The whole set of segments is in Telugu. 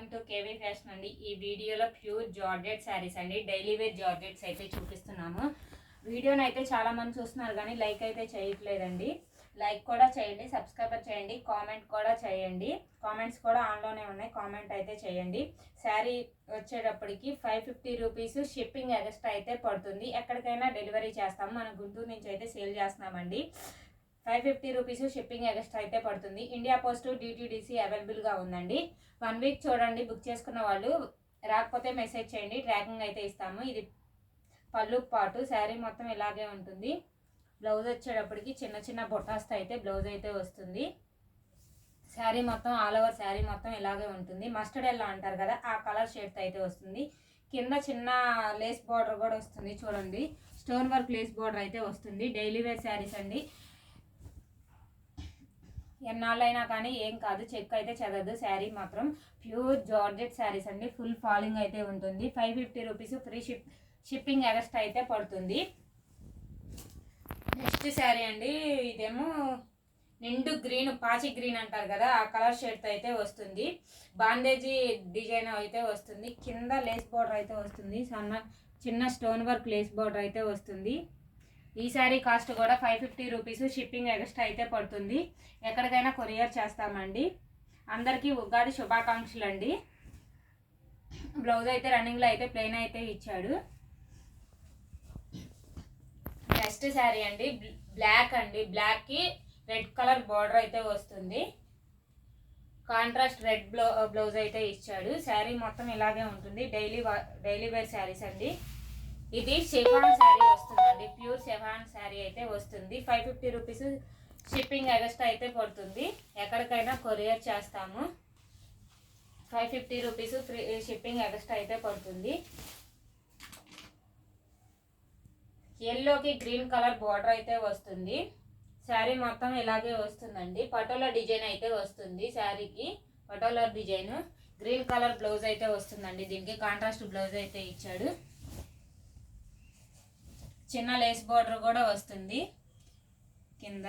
వెల్కమ్ టు కేవీ ఫ్యాషన్ అండి. ఈ వీడియోలో ప్యూర్ జార్జెట్ శారీస్ అండి. డైలీ వేర్ జార్జెట్స్ అయితే చూపిస్తున్నాము. వీడియోని అయితే చాలా మంది చూస్తున్నారు కానీ లైక్ అయితే చేయట్లేదండి. లైక్ కూడా చేయండి సబ్స్క్రైబర్ చేయండి కామెంట్ కూడా చేయండి. కామెంట్స్ కూడా ఆన్లోనే ఉన్నాయి. కామెంట్ అయితే చేయండి. శారీ వచ్చేటప్పటికి five fifty rupees shipping extra అయితే పడుతుంది. ఎక్కడికైనా డెలివరీ చేస్తాము. మన గుంటూరు నుంచి అయితే సేల్ చేస్తున్నామండి. Five fifty rupees shipping extra అయితే పడుతుంది. ఇండియా పోస్ట్ డిటీడీసీ అవైలబుల్గా ఉందండి. వన్ వీక్ చూడండి బుక్ చేసుకున్న వాళ్ళు రాకపోతే మెసేజ్ చేయండి. ట్రాకింగ్ అయితే ఇస్తాము. ఇది పళ్ళు పాటు శారీ మొత్తం ఇలాగే ఉంటుంది. బ్లౌజ్ వచ్చేటప్పటికి చిన్న చిన్న బొటాస్తో అయితే బ్లౌజ్ అయితే వస్తుంది. శారీ మొత్తం ఆల్ ఓవర్ శారీ మొత్తం ఇలాగే ఉంటుంది. మస్టర్డ్ ఎల్లో అంటారు కదా ఆ కలర్ షేడ్తో అయితే వస్తుంది. కింద చిన్న లేస్ బార్డర్ కూడా వస్తుంది చూడండి. స్టోన్ వర్క్ లేస్ బార్డర్ అయితే వస్తుంది. డైలీ వేర్ శారీస్ అండి. ఎన్నాళ్ళైనా కానీ ఏం కాదు. చెక్ అయితే చదవదు. శారీ మాత్రం ప్యూర్ జార్జెట్ శారీస్ అండి. ఫుల్ ఫాలింగ్ అయితే ఉంటుంది. Five fifty rupees free ship shipping extra అయితే పడుతుంది. నెక్స్ట్ శారీ అండి. ఇదేమో నిండు గ్రీన్ పాచి గ్రీన్ అంటారు కదా ఆ కలర్ షేడ్తో అయితే వస్తుంది. బాందేజీ డిజైన్ అయితే వస్తుంది. కింద లేస్ బార్డర్ అయితే వస్తుంది. సన్న చిన్న స్టోన్ వర్క్ లేస్ బార్డర్ అయితే వస్తుంది. ఈ శారీ కాస్ట్ కూడా five fifty rupees shipping extra అయితే పడుతుంది. ఎక్కడికైనా కొరియర్ చేస్తామండి. అందరికీ ఉగాది శుభాకాంక్షలు అండి. బ్లౌజ్ అయితే రన్నింగ్లో అయితే ప్లెయిన్ అయితే ఇచ్చాడు. నెక్స్ట్ శారీ అండి. బ్లాక్ అండి. బ్లాక్కి రెడ్ కలర్ బార్డర్ అయితే వస్తుంది. కాంట్రాస్ట్ రెడ్ బ్లౌ బ్లౌజ్ అయితే ఇచ్చాడు. శారీ మొత్తం ఇలాగే ఉంటుంది. డైలీ డైలీ వేర్ శారీస్ అండి. ఇది షెఫాన్ శారీ వస్తుందండి. ప్యూర్ షెఫాన్ శారీ అయితే వస్తుంది. Five fifty rupees shipping extra అయితే పడుతుంది. ఎక్కడికైనా కొరియర్ చేస్తాము. Five fifty rupees free shipping extra అయితే పడుతుంది. ఎల్లోకి గ్రీన్ కలర్ బార్డర్ అయితే వస్తుంది. శారీ మొత్తం ఇలాగే వస్తుందండి. పటోలా డిజైన్ అయితే వస్తుంది శారీకి. Patola design. Green colour blouse అయితే వస్తుందండి. దీనికి కాంట్రాస్ట్ బ్లౌజ్ అయితే ఇచ్చాడు. చిన్న లేస్ బార్డర్ కూడా వస్తుంది. కింద.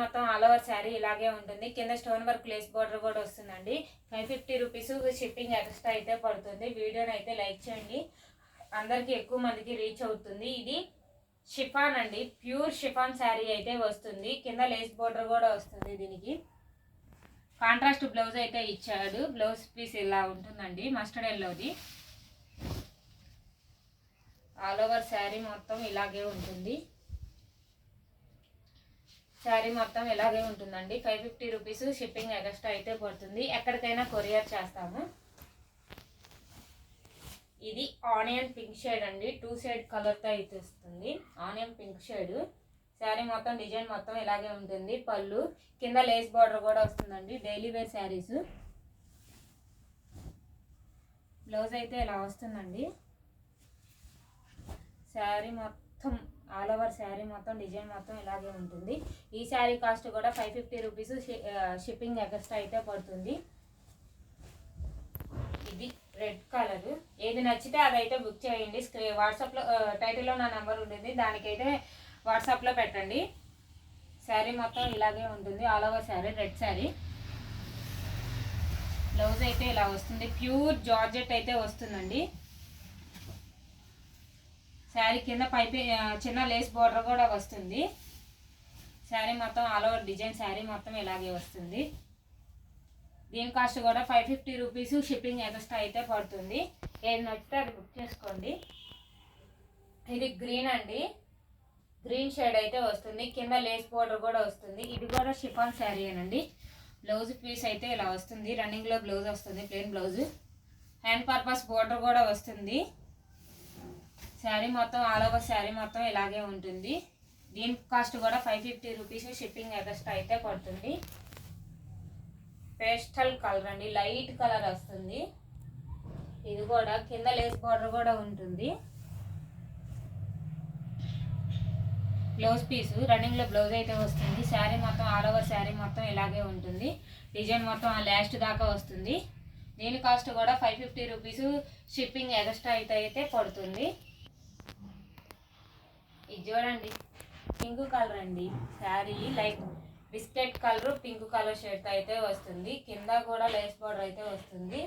మొత్తం ఆల్ ఓవర్ శారీ ఇలాగే ఉంటుంది. కింద స్టోన్ వర్క్ లేస్ బార్డర్ కూడా వస్తుందండి. Five fifty rupees shipping extra అయితే పడుతుంది. వీడియోని అయితే లైక్ చేయండి. అందరికీ ఎక్కువ మందికి రీచ్ అవుతుంది. ఇది షిఫాన్ అండి. ప్యూర్ షిఫాన్ శారీ అయితే వస్తుంది. కింద లేస్ బార్డర్ కూడా వస్తుంది దీనికి. కాంట్రాస్ట్ బ్లౌజ్ అయితే ఇచ్చాడు. బ్లౌజ్ పీస్ ఇలా ఉంటుందండి. మస్టర్డ్ ఎల్లోది. ఆల్ ఓవర్ శారీ మొత్తం ఇలాగే ఉంటుంది. శారీ మొత్తం ఇలాగే ఉంటుందండి. Five fifty rupees shipping extra అయితే పడుతుంది. ఎక్కడికైనా కొరియర్ చేస్తాము. ఇది ఆనియన్ పింక్ షేడ్ అండి. టూ షేడ్ కలర్తో అయితే వస్తుంది. Onion pink shade. శారీ మొత్తం డిజైన్ మొత్తం ఇలాగే ఉంటుంది. పళ్ళు. కింద లేస్ బార్డర్ కూడా వస్తుందండి. Daily wear saris. బ్లౌజ్ అయితే ఇలా వస్తుందండి. శారీ మొత్తం ఆల్ ఓవర్ శారీ మొత్తం డిజైన్ మొత్తం ఇలాగే ఉంటుంది. ఈ శారీ కాస్ట్ కూడా five fifty rupees shipping extra అయితే పడుతుంది. ఇది రెడ్ కలర్. ఏది నచ్చితే అదైతే బుక్ చేయండి. స్క్రీ వాట్సాప్లో టైటిల్లో నా నెంబర్ ఉంటుంది. దానికైతే వాట్సాప్లో పెట్టండి. శారీ మొత్తం ఇలాగే ఉంటుంది. All over sari red sari. Blouse అయితే ఇలా వస్తుంది. ప్యూర్ జార్జెట్ అయితే వస్తుందండి. శారీ కింద పైపి చిన్న లేస్ బోర్డర్ కూడా వస్తుంది. శారీ మొత్తం ఆల్ ఓవర్ డిజైన్ శారీ మొత్తం ఇలాగే వస్తుంది. దీని కాస్ట్ కూడా five fifty rupees shipping extra అయితే పడుతుంది. ఏది నచ్చితే అది బుక్ చేసుకోండి. ఇది గ్రీన్ అండి. గ్రీన్ షేడ్ అయితే వస్తుంది. కింద లేస్ బోర్డర్ కూడా వస్తుంది. ఇది కూడా షిఫాన్ శారీ అండి బ్లౌజ్ పీస్ అయితే ఇలా వస్తుంది. రన్నింగ్లో బ్లౌజ్ వస్తుంది plain blouse. Hand purpose border కూడా వస్తుంది. శారీ మొత్తం ఆల్ ఓవర్ శారీ మొత్తం ఇలాగే ఉంటుంది. దీని కాస్ట్ కూడా five fifty rupees shipping extra అయితే పడుతుంది. పేస్టల్ కలర్ అండి లైట్ కలర్ వస్తుంది. ఇది కూడా కింద లేస్ బార్డర్ కూడా ఉంటుంది. బ్లౌజ్ పీసు రన్నింగ్లో బ్లౌజ్ అయితే వస్తుంది. శారీ మొత్తం ఆల్ ఓవర్ శారీ మొత్తం ఇలాగే ఉంటుంది. డిజైన్ మొత్తం ఆ లాస్ట్ దాకా వస్తుంది. దీని కాస్ట్ కూడా five fifty rupees shipping extra అయితే అయితే పడుతుంది. ఇది చూడండి. పింక్ కలర్ అండి. Sari like biscuit colour pink colour shirt అయితే వస్తుంది. కింద కూడా లేస్ బార్డర్ అయితే వస్తుంది.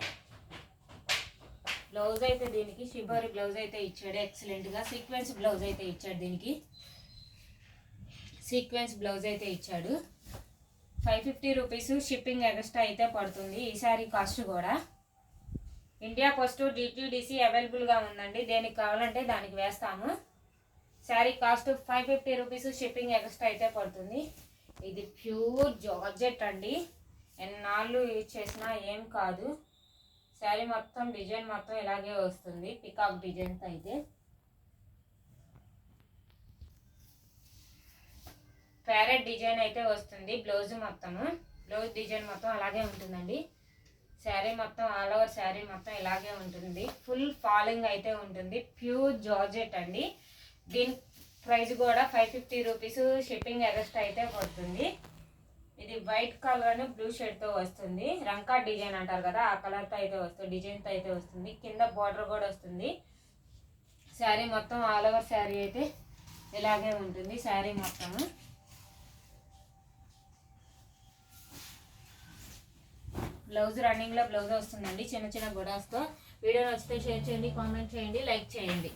బ్లౌజ్ అయితే దీనికి షిబర్ బ్లౌజ్ అయితే ఇచ్చాడు. ఎక్సలెంట్గా సీక్వెన్స్ బ్లౌజ్ అయితే ఇచ్చాడు దీనికి. సీక్వెన్స్ బ్లౌజ్ అయితే ఇచ్చాడు. Five fifty rupees shipping extra అయితే పడుతుంది ఈ సారీ కాస్ట్ కూడా. ఇండియా పోస్ట్ డిటీడీసీ అవైలబుల్గా ఉందండి. దేనికి కావాలంటే దానికి వేస్తాము. Sari cost five fifty rupees shipping extra అయితే పడుతుంది. ఇది ప్యూర్ జార్జెట్ అండి. ఎన్నాళ్ళు యూజ్ చేసినా ఏం కాదు. శారీ మొత్తం డిజైన్ మొత్తం ఇలాగే వస్తుంది. పికాక్ డిజైన్తో అయితే. ప్యారెట్ డిజైన్ అయితే వస్తుంది బ్లౌజ్ మొత్తము. బ్లౌజ్ డిజైన్ మొత్తం అలాగే ఉంటుందండి. శారీ మొత్తం ఆల్ ఓవర్ శారీ మొత్తం ఇలాగే ఉంటుంది. ఫుల్ ఫాలింగ్ అయితే ఉంటుంది. ప్యూర్ జార్జెట్ అండి. దీని ప్రైస్ కూడా five fifty rupees shipping extra అయితే పడుతుంది. ఇది వైట్ కలర్ బ్లూ షేడ్తో వస్తుంది. రంకా డిజైన్ అంటారు కదా ఆ కలర్తో అయితే వస్తుంది డిజైన్తో అయితే వస్తుంది. కింద బార్డర్ కూడా వస్తుంది. శారీ మొత్తం ఆల్ ఓవర్ శారీ అయితే ఇలాగే ఉంటుంది శారీ మొత్తము బ్లౌజ్ రన్నింగ్లో బ్లౌజ్ వస్తుందండి చిన్న చిన్న బుడాస్తో వీడియో నచ్చితే షేర్ చేయండి కామెంట్ చేయండి లైక్ చేయండి.